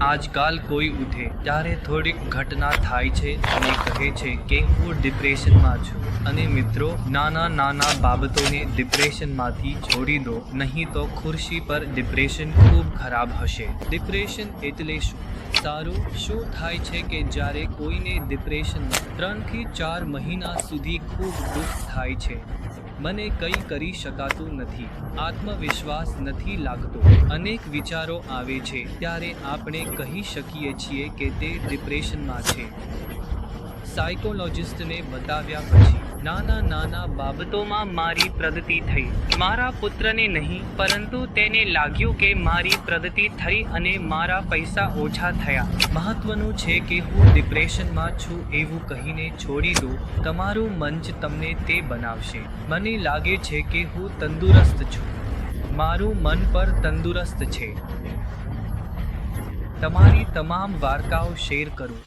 આજકાલ કોઈ ઉઠે. ત્યારે થોડીક ઘટના થાય છે અને કહે છે કે હું ડિપ્રેશનમાં છું. અને મિત્રો, નાના નાના બાબતોને ડિપ્રેશનમાંથી છોડી દો. નહીં તો ખુરશી પર ડિપ્રેશન ખૂબ ખરાબ હશે. ડિપ્રેશન એટલે શું? સારું, શું થાય છે કે જ્યારે કોઈને ડિપ્રેશનમાં ત્રણથી ચાર મહિના સુધી ખૂબ દુઃખ થાય છે? મને કંઈ કરી શકાતું નથી, આત્મવિશ્વાસ નથી લાગતો. અનેક વિચારો આવે છે, ત્યારે આપણે કહી શકીએ છીએ કે તે ડિપ્રેશનમાં છે. સાયકોલોજિસ્ટને બતાવ્યા પછી નાના નાના બાબતોમાં મારી પ્રગતિ થઈ. મારા પુત્રને નહીં, પરંતુ તેને લાગ્યું કે મારી પ્રગતિ થઈ અને મારા પૈસા ઓછા થયા. મહત્વનું છે કે હું ડિપ્રેશનમાં છું એવું કહીને છોડી દો તમારું મંચ તમને તે બનાવશે. મને લાગે છે કે હું તંદુરસ્ત છું. મારું મન પર તંદુરસ્ત છે. તમારી તમામ વાર્તાઓ શેર કરો.